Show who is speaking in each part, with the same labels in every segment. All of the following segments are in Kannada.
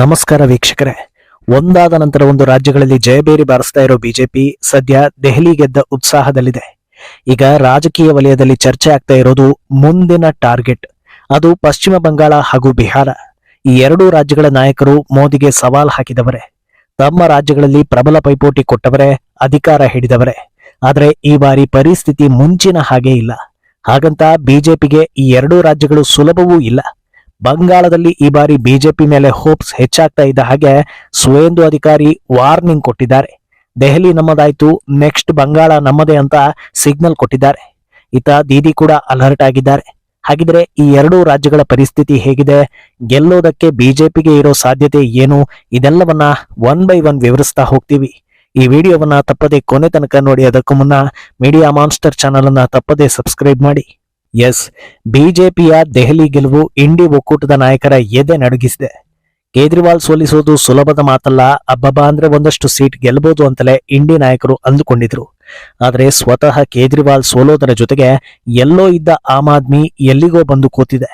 Speaker 1: ನಮಸ್ಕಾರ ವೀಕ್ಷಕರೇ. ಒಂದಾದ ನಂತರ ಒಂದು ರಾಜ್ಯಗಳಲ್ಲಿ ಜಯಬೇರಿ ಬಾರಿಸ್ತಾ ಇರೋ ಬಿಜೆಪಿ ಸದ್ಯ ದೆಹಲಿ ಗೆದ್ದ ಉತ್ಸಾಹದಲ್ಲಿದೆ. ಈಗ ರಾಜಕೀಯ ವಲಯದಲ್ಲಿ ಚರ್ಚೆ ಆಗ್ತಾ ಇರೋದು ಮುಂದಿನ ಟಾರ್ಗೆಟ್. ಅದು ಪಶ್ಚಿಮ ಬಂಗಾಳ ಹಾಗೂ ಬಿಹಾರ. ಈ ಎರಡೂ ರಾಜ್ಯಗಳ ನಾಯಕರು ಮೋದಿಗೆ ಸವಾಲ್ ಹಾಕಿದವರೇ. ತಮ್ಮ ರಾಜ್ಯಗಳಲ್ಲಿ ಪ್ರಬಲ ಪೈಪೋಟಿ ಕೊಟ್ಟವರೇ, ಅಧಿಕಾರ ಹಿಡಿದವರೇ. ಆದರೆ ಈ ಬಾರಿ ಪರಿಸ್ಥಿತಿ ಮುಂಚಿನ ಹಾಗೆ ಇಲ್ಲ. ಹಾಗಂತ ಬಿಜೆಪಿಗೆ ಈ ಎರಡೂ ರಾಜ್ಯಗಳು ಸುಲಭವೂ ಇಲ್ಲ. ಬಂಗಾಳದಲ್ಲಿ ಈ ಬಾರಿ ಬಿಜೆಪಿ ಮೇಲೆ ಹೋಪ್ಸ್ ಹೆಚ್ಚಾಗ್ತಾ ಇದ್ದ ಹಾಗೆ ಸುವೇಂದು ಅಧಿಕಾರಿ ವಾರ್ನಿಂಗ್ ಕೊಟ್ಟಿದ್ದಾರೆ. ದೆಹಲಿ ನಮ್ಮದಾಯ್ತು ನೆಕ್ಸ್ಟ್ ಬಂಗಾಳ ನಮ್ಮದೇ ಅಂತ ಸಿಗ್ನಲ್ ಕೊಟ್ಟಿದ್ದಾರೆ. ಇತ ದೀದಿ ಕೂಡ ಅಲರ್ಟ್ ಆಗಿದ್ದಾರೆ. ಹಾಗಿದ್ರೆ ಈ ಎರಡೂ ರಾಜ್ಯಗಳ ಪರಿಸ್ಥಿತಿ ಹೇಗಿದೆ? ಗೆಲ್ಲೋದಕ್ಕೆ ಬಿಜೆಪಿಗೆ ಇರೋ ಸಾಧ್ಯತೆ ಏನು? ಇದೆಲ್ಲವನ್ನ ಒನ್ ಬೈ ಒನ್ ವಿವರಿಸ್ತಾ ಹೋಗ್ತೀವಿ. ಈ ವಿಡಿಯೋವನ್ನ ತಪ್ಪದೆ ಕೊನೆ ತನಕ ನೋಡಿ, ಅದಕ್ಕೂ ಮುನ್ನ ಮೀಡಿಯಾ ಮಾನ್ಸ್ಟರ್ ಚಾನಲ್ ಅನ್ನ ತಪ್ಪದೆ ಸಬ್ಸ್ಕ್ರೈಬ್ ಮಾಡಿ. ಎಸ್. ಬಿಜೆಪಿಯ ದೆಹಲಿ ಗೆಲುವು ಇಂಡಿ ಒಕ್ಕೂಟದ ನಾಯಕರ ಎದೆ ನಡುಗಿಸಿದೆ. ಕೇಜ್ರಿವಾಲ್ ಸೋಲಿಸೋದು ಸುಲಭದ ಮಾತಲ್ಲ, ಅಬ್ಬಬ್ಬ ಅಂದ್ರೆ ಒಂದಷ್ಟು ಸೀಟ್ ಗೆಲ್ಲಬಹುದು ಅಂತಲೇ ಇಂಡಿ ನಾಯಕರು ಅಂದುಕೊಂಡಿದ್ರು. ಆದರೆ ಸ್ವತಃ ಕೇಜ್ರಿವಾಲ್ ಸೋಲೋದರ ಜೊತೆಗೆ ಎಲ್ಲೋ ಇದ್ದ ಆಮ್ ಆದ್ಮಿ ಎಲ್ಲಿಗೋ ಬಂದು ಕೂತಿದೆ.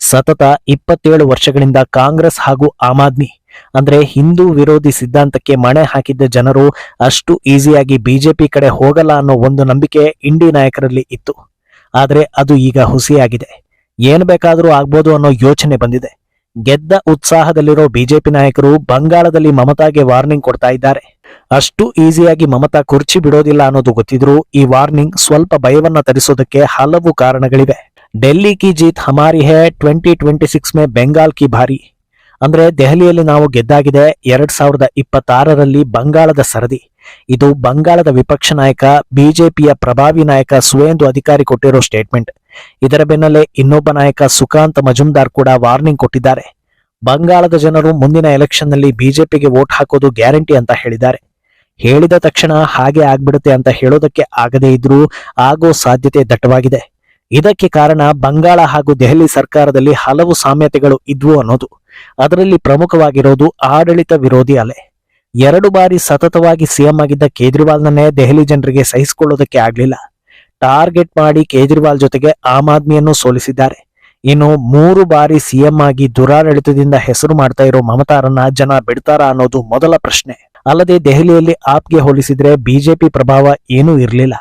Speaker 1: ಸತತ ಇಪ್ಪತ್ತೇಳು ವರ್ಷಗಳಿಂದ ಕಾಂಗ್ರೆಸ್ ಹಾಗೂ ಆಮ್ ಆದ್ಮಿ, ಅಂದ್ರೆ ಹಿಂದೂ ವಿರೋಧಿ ಸಿದ್ಧಾಂತಕ್ಕೆ ಮಣೆ ಹಾಕಿದ್ದ ಜನರು ಅಷ್ಟು ಈಸಿಯಾಗಿ ಬಿಜೆಪಿ ಕಡೆ ಹೋಗಲ್ಲ ಅನ್ನೋ ಒಂದು ನಂಬಿಕೆ ಇಂಡಿ ನಾಯಕರಲ್ಲಿ ಇತ್ತು. ಆದ್ರೆ ಅದು ಈಗ ಹುಸಿಯಾಗಿದೆ. ಏನು ಬೇಕಾದರೂ ಆಗ್ಬೋದು ಅನ್ನೋ ಯೋಚನೆ ಬಂದಿದೆ. ಗೆದ್ದ ಉತ್ಸಾಹದಲ್ಲಿರೋ ಬಿಜೆಪಿ ನಾಯಕರು ಬಂಗಾಳದಲ್ಲಿ ಮಮತಾಗೆ ವಾರ್ನಿಂಗ್ ಕೊಡ್ತಾ ಇದ್ದಾರೆ. ಅಷ್ಟು ಈಸಿಯಾಗಿ ಮಮತಾ ಕುರ್ಚಿ ಬಿಡೋದಿಲ್ಲ ಅನ್ನೋದು ಗೊತ್ತಿದ್ರೂ ಈ ವಾರ್ನಿಂಗ್ ಸ್ವಲ್ಪ ಭಯವನ್ನ ತರಿಸೋದಕ್ಕೆ ಹಲವು ಕಾರಣಗಳಿವೆ. ಡೆಲ್ಲಿ ಕಿ ಜೀತ್ ಹಮಾರಿ ಹೇ ಟ್ವೆಂಟಿ ಟ್ವೆಂಟಿ ಸಿಕ್ಸ್ ಮೇ ಬೆಂಗಾಲ್ ಕಿ ಭಾರಿ. ಅಂದ್ರೆ ದೆಹಲಿಯಲ್ಲಿ ನಾವು ಗೆದ್ದಾಗಿದೆ ಎರಡ್ ಸಾವಿರದ ಇಪ್ಪತ್ತಾರರಲ್ಲಿ ಬಂಗಾಳದ ಸರದಿ. ಇದು ಬಂಗಾಳದ ವಿಪಕ್ಷ ನಾಯಕ, ಬಿಜೆಪಿಯ ಪ್ರಭಾವಿ ನಾಯಕ ಸುವೇಂದು ಅಧಿಕಾರಿ ಕೊಟ್ಟಿರೋ ಸ್ಟೇಟ್ಮೆಂಟ್. ಇದರ ಬೆನ್ನಲ್ಲೇ ಇನ್ನೊಬ್ಬ ನಾಯಕ ಸುಕಾಂತ್ ಮಜುಮ್ದಾರ್ ಕೂಡ ವಾರ್ನಿಂಗ್ ಕೊಟ್ಟಿದ್ದಾರೆ. ಬಂಗಾಳದ ಜನರು ಮುಂದಿನ ಎಲೆಕ್ಷನ್ನಲ್ಲಿ ಬಿಜೆಪಿಗೆ ವೋಟ್ ಹಾಕೋದು ಗ್ಯಾರಂಟಿ ಅಂತ ಹೇಳಿದ್ದಾರೆ. ಹೇಳಿದ ತಕ್ಷಣ ಹಾಗೆ ಆಗ್ಬಿಡುತ್ತೆ ಅಂತ ಹೇಳೋದಕ್ಕೆ ಆಗದೇ ಇದ್ರೂ ಆಗೋ ಸಾಧ್ಯತೆ ದಟ್ಟವಾಗಿದೆ. ಇದಕ್ಕೆ ಕಾರಣ ಬಂಗಾಳ ಹಾಗೂ ದೆಹಲಿ ಸರ್ಕಾರದಲ್ಲಿ ಹಲವು ಸಾಮ್ಯತೆಗಳು ಇದ್ವು ಅನ್ನೋದು. ಅದರಲ್ಲಿ ಪ್ರಮುಖವಾಗಿರೋದು ಆಡಳಿತ ವಿರೋಧಿ ಅಲೆ. ಎರಡು ಬಾರಿ ಸತತವಾಗಿ ಸಿಎಂ ಆಗಿದ್ದ ಕೇಜ್ರಿವಾಲ್ನನ್ನೇ ದೆಹಲಿ ಜನರಿಗೆ ಸಹಿಸಿಕೊಳ್ಳೋದಕ್ಕೆ ಆಗ್ಲಿಲ್ಲ. ಟಾರ್ಗೆಟ್ ಮಾಡಿ ಕೇಜ್ರಿವಾಲ್ ಜೊತೆಗೆ ಆಮ್ ಆದ್ಮಿಯನ್ನು ಸೋಲಿಸಿದ್ದಾರೆ. ಇನ್ನು ಮೂರು ಬಾರಿ ಸಿಎಂ ಆಗಿ ದುರಾಡಳಿತದಿಂದ ಹೆಸರು ಮಾಡ್ತಾ ಇರೋ ಮಮತಾರನ್ನ ಜನ ಬಿಡ್ತಾರಾ ಅನ್ನೋದು ಮೊದಲ ಪ್ರಶ್ನೆ. ಅಲ್ಲದೆ ದೆಹಲಿಯಲ್ಲಿ ಆಪ್ಗೆ ಹೋಲಿಸಿದ್ರೆ ಬಿಜೆಪಿ ಪ್ರಭಾವ ಏನೂ ಇರಲಿಲ್ಲ.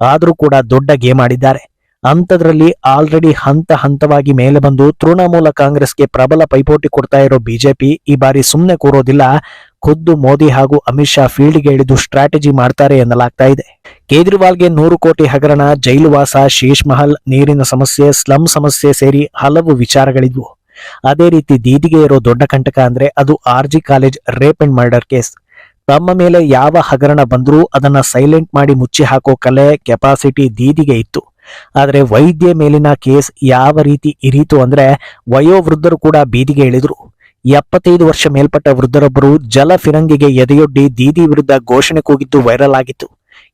Speaker 1: ಆದರೂ ಕೂಡ ದೊಡ್ಡ ಗೇಮ್ ಆಡಿದ್ದಾರೆ. ಅಂಥದ್ರಲ್ಲಿ ಆಲ್ರೆಡಿ ಹಂತ ಹಂತವಾಗಿ ಮೇಲೆ ಬಂದು ತೃಣಮೂಲ ಕಾಂಗ್ರೆಸ್ಗೆ ಪ್ರಬಲ ಪೈಪೋಟಿ ಕೊಡ್ತಾ ಇರೋ ಬಿಜೆಪಿ ಈ ಬಾರಿ ಸುಮ್ಮನೆ ಕೂರೋದಿಲ್ಲ. ಖುದ್ದು ಮೋದಿ ಹಾಗೂ ಅಮಿತ್ ಶಾ ಫೀಲ್ಡ್ಗೆ ಇಳಿದು ಸ್ಟ್ರಾಟಜಿ ಮಾಡ್ತಾರೆ ಎನ್ನಲಾಗ್ತಾ ಇದೆ. ಕೇಜ್ರಿವಾಲ್ಗೆ ನೂರು ಕೋಟಿ ಹಗರಣ ಜೈಲುವಾಸ ಶೀಶ್ ಮಹಲ್, ನೀರಿನ ಸಮಸ್ಯೆ, ಸ್ಲಂ ಸಮಸ್ಯೆ ಸೇರಿ ಹಲವು ವಿಚಾರಗಳಿದ್ವು. ಅದೇ ರೀತಿ ದೀದಿಗೆ ಇರೋ ದೊಡ್ಡ ಕಂಟಕ ಅಂದ್ರೆ ಅದು R G college rape and murder case. ತಮ್ಮ ಮೇಲೆ ಯಾವ ಹಗರಣ ಬಂದರೂ ಅದನ್ನ ಸೈಲೆಂಟ್ ಮಾಡಿ ಮುಚ್ಚಿ ಹಾಕೋ ಕಲೆ, ಕೆಪಾಸಿಟಿ ದೀದಿಗೆ ಇತ್ತು. ಆದರೆ ವೈದ್ಯ ಮೇಲಿನ ಕೇಸ್ ಯಾವ ರೀತಿ ಇರೀತು ಅಂದ್ರೆ ವಯೋವೃದ್ಧರು ಕೂಡ ಬೀದಿಗೆ ಇಳಿದ್ರು. ಎಪ್ಪತ್ತೈದು ವರ್ಷ ಮೇಲ್ಪಟ್ಟ ವೃದ್ಧರೊಬ್ಬರು ಜಲ ಫಿರಂಗಿಗೆ ಎದೆಯೊಡ್ಡಿ ದೀದಿ ವಿರುದ್ಧ ಘೋಷಣೆ ಕೂಗಿದ್ದು ವೈರಲ್ ಆಗಿತ್ತು.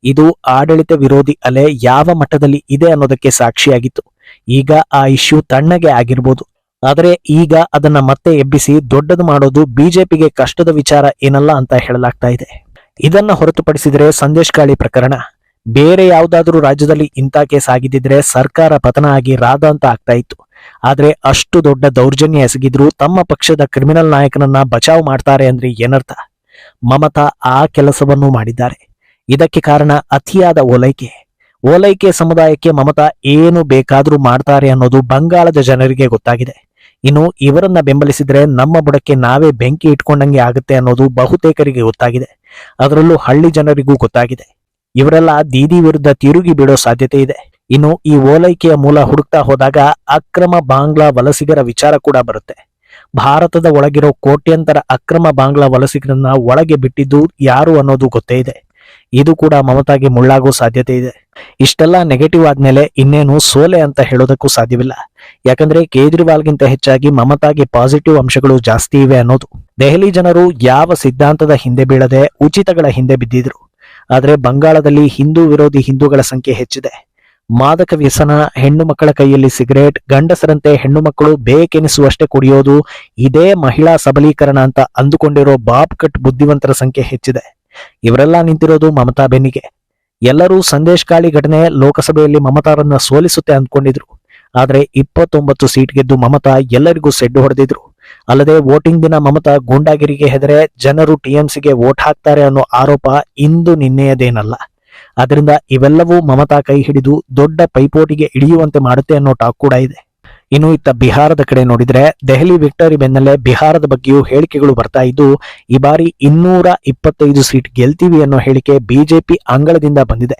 Speaker 1: ಇದು ಆಡಳಿತ ವಿರೋಧಿ ಅಲೆ ಯಾವ ಮಟ್ಟದಲ್ಲಿ ಇದೆ ಅನ್ನೋದಕ್ಕೆ ಸಾಕ್ಷಿಯಾಗಿತ್ತು. ಈಗ ಆ ಇಶ್ಯೂ ತಣ್ಣಗೆ ಆಗಿರ್ಬೋದು. ಆದರೆ ಈಗ ಅದನ್ನ ಮತ್ತೆ ಎಬ್ಬಿಸಿ ದೊಡ್ಡದು ಮಾಡೋದು ಬಿಜೆಪಿಗೆ ಕಷ್ಟದ ವಿಚಾರ ಏನಲ್ಲ ಅಂತ ಹೇಳಲಾಗ್ತಾ ಇದೆ. ಇದನ್ನ ಹೊರತುಪಡಿಸಿದರೆ ಸಂದೇಶ್ ಕಾಳಿ ಪ್ರಕರಣ. ಬೇರೆ ಯಾವುದಾದ್ರೂ ರಾಜ್ಯದಲ್ಲಿ ಇಂಥ ಕೇಸ್ ಆಗಿದ್ದಿದ್ರೆ ಸರ್ಕಾರ ಪತನ ಆಗಿ ರಾದ ಅಂತ ಆಗ್ತಾ ಇತ್ತು. ಆದ್ರೆ ಅಷ್ಟು ದೊಡ್ಡ ದೌರ್ಜನ್ಯ ಎಸಗಿದ್ರು ತಮ್ಮ ಪಕ್ಷದ ಕ್ರಿಮಿನಲ್ ನಾಯಕನನ್ನ ಬಚಾವ್ ಮಾಡ್ತಾರೆ ಅಂದ್ರೆ ಏನರ್ಥ? ಮಮತಾ ಆ ಕೆಲಸವನ್ನು ಮಾಡಿದ್ದಾರೆ. ಇದಕ್ಕೆ ಕಾರಣ ಅತಿಯಾದ ಓಲೈಕೆ. ಓಲೈಕೆ ಸಮುದಾಯಕ್ಕೆ ಮಮತಾ ಏನು ಬೇಕಾದ್ರೂ ಮಾಡ್ತಾರೆ ಅನ್ನೋದು ಬಂಗಾಳದ ಜನರಿಗೆ ಗೊತ್ತಾಗಿದೆ. ಇನ್ನು ಇವರನ್ನ ಬೆಂಬಲಿಸಿದ್ರೆ ನಮ್ಮ ಬುಡಕ್ಕೆ ನಾವೇ ಬೆಂಕಿ ಇಟ್ಕೊಂಡಂಗೆ ಆಗುತ್ತೆ ಅನ್ನೋದು ಬಹುತೇಕರಿಗೆ ಗೊತ್ತಾಗಿದೆ. ಅದರಲ್ಲೂ ಹಳ್ಳಿ ಜನರಿಗೂ ಗೊತ್ತಾಗಿದೆ. ಇವರೆಲ್ಲ ದೀದಿ ವಿರುದ್ಧ ತಿರುಗಿ ಬಿಡೋ ಸಾಧ್ಯತೆ ಇದೆ. ಇನ್ನು ಈ ಓಲೈಕೆಯ ಮೂಲ ಹುಡುಕ್ತಾ ಹೋದಾಗ ಅಕ್ರಮ ಬಾಂಗ್ಲಾ ವಲಸಿಗರ ವಿಚಾರ ಕೂಡ ಬರುತ್ತೆ. ಭಾರತದ ಒಳಗಿರೋ ಕೋಟ್ಯಂತರ ಅಕ್ರಮ ಬಾಂಗ್ಲಾ ವಲಸಿಗರನ್ನ ಒಳಗೆ ಬಿಟ್ಟಿದ್ದು ಯಾರು ಅನ್ನೋದು ಗೊತ್ತೇ ಇದೆ. ಇದು ಕೂಡ ಮಮತಾಗೆ ಮುಳ್ಳಾಗೋ ಸಾಧ್ಯತೆ ಇದೆ. ಇಷ್ಟೆಲ್ಲ ನೆಗೆಟಿವ್ ಆದ್ಮೇಲೆ ಇನ್ನೇನು ಸೋಲೆ ಅಂತ ಹೇಳೋದಕ್ಕೂ ಸಾಧ್ಯವಿಲ್ಲ. ಯಾಕಂದ್ರೆ ಕೇಜ್ರಿವಾಲ್ಗಿಂತ ಹೆಚ್ಚಾಗಿ ಮಮತಾಗೆ ಪಾಸಿಟಿವ್ ಅಂಶಗಳು ಜಾಸ್ತಿ ಇವೆ ಅನ್ನೋದು. ದೆಹಲಿ ಜನರು ಯಾವ ಸಿದ್ಧಾಂತದ ಹಿಂದೆ ಬೀಳದೆ ಉಚಿತಗಳ ಹಿಂದೆ ಬಿದ್ದಿದ್ರು. ಆದ್ರೆ ಬಂಗಾಳದಲ್ಲಿ ಹಿಂದೂ ವಿರೋಧಿ ಹಿಂದೂಗಳ ಸಂಖ್ಯೆ ಹೆಚ್ಚಿದೆ. ಮಾದಕ ವ್ಯಸನ ಹೆಣ್ಣು ಮಕ್ಕಳ ಕೈಯಲ್ಲಿ ಸಿಗರೇಟ್, ಗಂಡಸರಂತೆ ಹೆಣ್ಣು ಮಕ್ಕಳು ಬೇಕೆನಿಸುವಷ್ಟೇ ಕುಡಿಯೋದು, ಇದೇ ಮಹಿಳಾ ಸಬಲೀಕರಣ ಅಂತ ಅಂದುಕೊಂಡಿರೋ ಬಾಬ್ ಕಟ್ ಬುದ್ಧಿವಂತರ ಸಂಖ್ಯೆ ಹೆಚ್ಚಿದೆ. ಇವರೆಲ್ಲ ನಿಂತಿರೋದು ಮಮತಾ ಬೆನ್ನಿಗೆ. ಎಲ್ಲರೂ ಸಂದೇಶ್ ಕಾಳಿ ಘಟನೆ ಲೋಕಸಭೆಯಲ್ಲಿ ಮಮತಾರನ್ನ ಸೋಲಿಸುತ್ತೆ ಅಂದ್ಕೊಂಡಿದ್ರು. ಆದ್ರೆ ಇಪ್ಪತ್ತೊಂಬತ್ತು ಸೀಟ್ ಗೆದ್ದು ಮಮತಾ ಎಲ್ಲರಿಗೂ ಸೆಡ್ಡು ಹೊಡೆದಿದ್ರು. ಅಲ್ಲದೆ ವೋಟಿಂಗ್ ದಿನ ಮಮತಾ ಗೂಂಡಾಗಿರಿಗೆ ಹೆದರೆ ಜನರು ಟಿಎಂಸಿಗೆ ವೋಟ್ ಹಾಕ್ತಾರೆ ಅನ್ನೋ ಆರೋಪ ಇಂದು ನಿನ್ನೆಯದೇನಲ್ಲ. ಅದರಿಂದ ಇವೆಲ್ಲವೂ ಮಮತಾ ಕೈ ಹಿಡಿದು ದೊಡ್ಡ ಪೈಪೋಟಿಗೆ ಇಳಿಯುವಂತೆ ಮಾಡುತ್ತೆ ಅನ್ನೋ ಟಾಕ್ ಕೂಡ ಇದೆ. ಇನ್ನು ಇತ್ತ ಬಿಹಾರದ ಕಡೆ ನೋಡಿದ್ರೆ ದೆಹಲಿ ವಿಕ್ಟರಿ ಬೆನ್ನಲ್ಲೇ ಬಿಹಾರದ ಬಗ್ಗೆಯೂ ಹೇಳಿಕೆಗಳು ಬರ್ತಾ ಇದ್ದು, ಈ ಬಾರಿ ಇನ್ನೂರ ಇಪ್ಪತ್ತೈದು ಸೀಟ್ ಗೆಲ್ತೀವಿ ಅನ್ನೋ ಹೇಳಿಕೆ ಬಿಜೆಪಿ ಅಂಗಳದಿಂದ ಬಂದಿದೆ.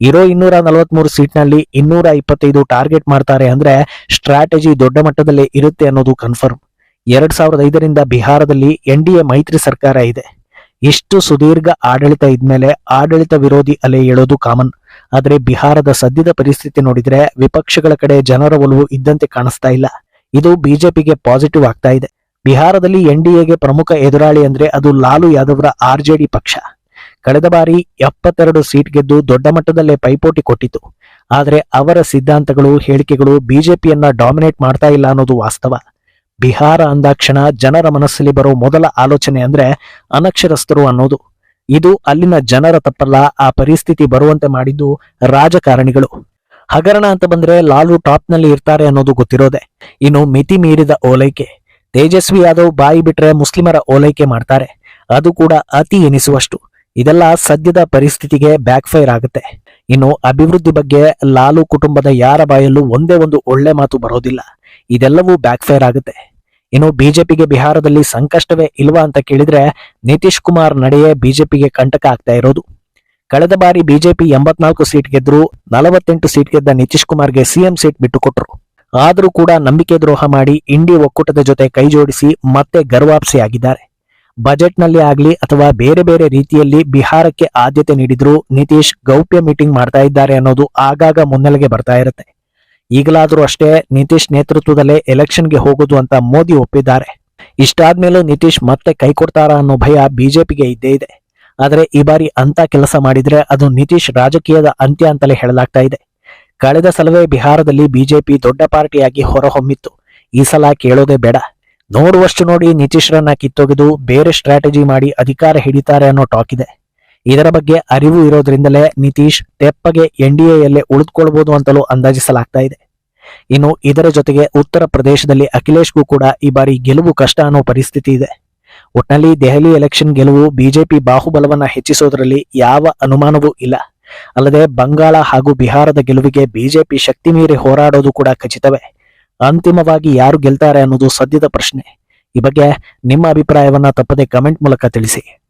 Speaker 1: ಇರೋ ಇನ್ನೂರ ನಲವತ್ಮೂರು ಸೀಟ್ನಲ್ಲಿ ಇನ್ನೂರ ಇಪ್ಪತ್ತೈದು ಟಾರ್ಗೆಟ್ ಮಾಡ್ತಾರೆ ಅಂದ್ರೆ ಸ್ಟ್ರಾಟಜಿ ದೊಡ್ಡ ಮಟ್ಟದಲ್ಲೇ ಇರುತ್ತೆ ಅನ್ನೋದು ಕನ್ಫರ್ಮ್ ಎರಡ್ ಸಾವಿರದ ಐದರಿಂದ ಬಿಹಾರದಲ್ಲಿ ಎನ್ ಡಿ ಮೈತ್ರಿ ಸರ್ಕಾರ ಇದೆ. ಇಷ್ಟು ಸುದೀರ್ಘ ಆಡಳಿತ ಇದ್ಮೇಲೆ ಆಡಳಿತ ವಿರೋಧಿ ಅಲೆ ಹೇಳೋದು ಕಾಮನ್ ಆದ್ರೆ ಬಿಹಾರದ ಸದ್ಯದ ಪರಿಸ್ಥಿತಿ ನೋಡಿದ್ರೆ ವಿಪಕ್ಷಗಳ ಕಡೆ ಜನರ ಒಲವು ಇದ್ದಂತೆ ಕಾಣಿಸ್ತಾ ಇಲ್ಲ. ಇದು ಬಿಜೆಪಿಗೆ ಪಾಸಿಟಿವ್ ಆಗ್ತಾ ಇದೆ. ಬಿಹಾರದಲ್ಲಿ ಎನ್ ಡಿ ಪ್ರಮುಖ ಎದುರಾಳಿ ಅಂದ್ರೆ ಅದು ಲಾಲು ಯಾದವ್ರ ಆರ್ ಪಕ್ಷ. ಕಳೆದ ಬಾರಿ ಎಪ್ಪತ್ತೆರಡು ಸೀಟ್ ಗೆದ್ದು ದೊಡ್ಡ ಮಟ್ಟದಲ್ಲೇ ಪೈಪೋಟಿ ಕೊಟ್ಟಿತು ಆದರೆ ಅವರ ಸಿದ್ಧಾಂತಗಳು, ಹೇಳಿಕೆಗಳು ಬಿಜೆಪಿಯನ್ನ ಡಾಮಿನೇಟ್ ಮಾಡ್ತಾ ಇಲ್ಲ ಅನ್ನೋದು ವಾಸ್ತವ. ಬಿಹಾರ ಅಂದಾಕ್ಷಣ ಜನರ ಮನಸ್ಸಲ್ಲಿ ಬರೋ ಮೊದಲ ಆಲೋಚನೆ ಅಂದ್ರೆ ಅನಕ್ಷರಸ್ಥರು ಅನ್ನೋದು. ಇದು ಅಲ್ಲಿನ ಜನರ ತಪ್ಪಲ್ಲ, ಆ ಪರಿಸ್ಥಿತಿ ಬರುವಂತೆ ಮಾಡಿದ್ದು ರಾಜಕಾರಣಿಗಳು. ಹಗರಣ ಅಂತ ಬಂದ್ರೆ ಲಾಲು ಟಾಪ್ನಲ್ಲಿ ಇರ್ತಾರೆ ಅನ್ನೋದು ಗೊತ್ತಿರೋದೆ. ಇನ್ನು ಮಿತಿ ಮೀರಿದ ಓಲೈಕೆ. ತೇಜಸ್ವಿ ಯಾದವ್ ಬಾಯಿ ಬಿಟ್ರೆ ಮುಸ್ಲಿಮರ ಓಲೈಕೆ ಮಾಡ್ತಾರೆ. ಅದು ಕೂಡ ಅತಿ ಎನಿಸುವಷ್ಟು. ಇದೆಲ್ಲ ಸದ್ಯದ ಪರಿಸ್ಥಿತಿಗೆ ಬ್ಯಾಕ್ ಫೈರ್ ಆಗುತ್ತೆ. ಇನ್ನು ಅಭಿವೃದ್ಧಿ ಬಗ್ಗೆ ಲಾಲು ಕುಟುಂಬದ ಯಾರ ಬಾಯಲ್ಲೂ ಒಂದೇ ಒಂದು ಒಳ್ಳೆ ಮಾತು ಬರೋದಿಲ್ಲ. ಇದೆಲ್ಲವೂ ಬ್ಯಾಕ್ ಫೈರ್ ಆಗುತ್ತೆ. ಇನ್ನು ಬಿಜೆಪಿಗೆ ಬಿಹಾರದಲ್ಲಿ ಸಂಕಷ್ಟವೇ ಇಲ್ವಾ ಅಂತ ಕೇಳಿದ್ರೆ ನಿತೀಶ್ ಕುಮಾರ್ ನಡೆಯೇ ಬಿಜೆಪಿಗೆ ಕಂಟಕ ಆಗ್ತಾ ಇರೋದು. ಕಳೆದ ಬಾರಿ ಬಿಜೆಪಿ ಎಂಬತ್ನಾಲ್ಕು ಸೀಟ್ ಗೆದ್ರು ನಲವತ್ತೆಂಟು ಸೀಟ್ ಗೆದ್ದ ನಿತೀಶ್ ಕುಮಾರ್ಗೆ ಸಿಎಂ ಸೀಟ್ ಬಿಟ್ಟುಕೊಟ್ರು. ಆದರೂ ಕೂಡ ನಂಬಿಕೆ ದ್ರೋಹ ಮಾಡಿ ಇಂಡಿ ಒಕ್ಕೂಟದ ಜೊತೆ ಕೈ ಜೋಡಿಸಿ ಮತ್ತೆ ಗರ್ವಾಪ್ಸಿ ಆಗಿದ್ದಾರೆ ಬಜೆಟ್ನಲ್ಲಿ ಆಗಲಿ ಅಥವಾ ಬೇರೆ ಬೇರೆ ರೀತಿಯಲ್ಲಿ ಬಿಹಾರಕ್ಕೆ ಆದ್ಯತೆ ನೀಡಿದ್ರು ನಿತೀಶ್ ಗೌಪ್ಯ ಮೀಟಿಂಗ್ ಮಾಡ್ತಾ ಇದ್ದಾರೆ ಅನ್ನೋದು ಆಗಾಗ ಮುನ್ನೆಲೆಗೆ ಬರ್ತಾ ಇರುತ್ತೆ. ಈಗಲಾದ್ರೂ ಅಷ್ಟೇ ನಿತೀಶ್ ನೇತೃತ್ವದಲ್ಲೇ ಎಲೆಕ್ಷನ್ಗೆ ಹೋಗೋದು ಅಂತ ಮೋದಿ ಒಪ್ಪಿದ್ದಾರೆ. ಇಷ್ಟಾದ್ಮೇಲೂ ನಿತೀಶ್ ಮತ್ತೆ ಕೈ ಕೊಡ್ತಾರಾ ಅನ್ನೋ ಭಯ ಬಿಜೆಪಿಗೆ ಇದ್ದೇ ಇದೆ. ಆದರೆ ಈ ಬಾರಿ ಅಂತ ಕೆಲಸ ಮಾಡಿದ್ರೆ ಅದು ನಿತೀಶ್ ರಾಜಕೀಯದ ಅಂತ್ಯ ಅಂತಲೇ ಹೇಳಲಾಗ್ತಾ ಇದೆ. ಕಳೆದ ಸಲವೇ ಬಿಹಾರದಲ್ಲಿ ಬಿಜೆಪಿ ದೊಡ್ಡ ಪಾರ್ಟಿಯಾಗಿ ಹೊರಹೊಮ್ಮಿತ್ತು. ಈ ಸಲ ಕೇಳೋದೇ ಬೇಡ. ನೋಡುವಷ್ಟು ನೋಡಿ ನಿತೀಶ್ರನ್ನ ಕಿತ್ತೊಗೆದು ಬೇರೆ ಸ್ಟ್ರಾಟಜಿ ಮಾಡಿ ಅಧಿಕಾರ ಹಿಡಿತಾರೆ ಅನ್ನೋ ಟಾಕ್ ಇದೆ. ಇದರ ಬಗ್ಗೆ ಅರಿವು ಇರೋದ್ರಿಂದಲೇ ನಿತೀಶ್ ತೆಪ್ಪಗೆ ಎನ್ಡಿಎಯಲ್ಲೇ ಉಳಿದುಕೊಳ್ಬಹುದು ಅಂತಲೂ ಅಂದಾಜಿಸಲಾಗ್ತಾ ಇದೆ. ಇನ್ನು ಇದರ ಜೊತೆಗೆ ಉತ್ತರ ಪ್ರದೇಶದಲ್ಲಿ ಅಖಿಲೇಶ್ಗೂ ಕೂಡ ಈ ಬಾರಿ ಗೆಲುವು ಕಷ್ಟ ಅನ್ನೋ ಪರಿಸ್ಥಿತಿ ಇದೆ. ಒಟ್ನಲ್ಲಿ ದೆಹಲಿ ಎಲೆಕ್ಷನ್ ಗೆಲುವು ಬಿಜೆಪಿ ಬಾಹುಬಲವನ್ನ ಹೆಚ್ಚಿಸೋದ್ರಲ್ಲಿ ಯಾವ ಅನುಮಾನವೂ ಇಲ್ಲ. ಅಲ್ಲದೆ ಬಂಗಾಳ ಹಾಗೂ ಬಿಹಾರದ ಗೆಲುವಿಗೆ ಬಿಜೆಪಿ ಶಕ್ತಿ ಮೀರಿ ಹೋರಾಡೋದು ಕೂಡ ಖಚಿತವೇ. ಅಂತಿಮವಾಗಿ ಯಾರು ಗೆಲ್ತಾರೆ ಅನ್ನೋದು ಸದ್ಯದ ಪ್ರಶ್ನೆ. ಈ ಬಗ್ಗೆ ನಿಮ್ಮ ಅಭಿಪ್ರಾಯವನ್ನ ತಪ್ಪದೆ ಕಮೆಂಟ್ ಮೂಲಕ ತಿಳಿಸಿ.